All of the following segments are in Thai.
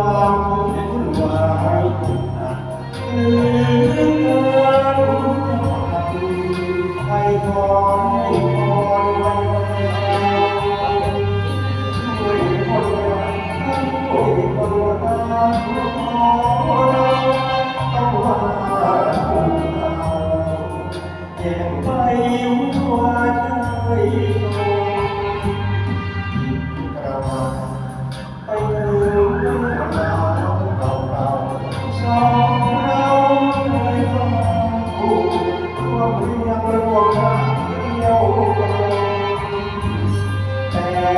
ความวุ่นวายหรืเกินหักใครพรให้พรวันช่วยคนรักช่วยคนรัก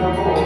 the Lord.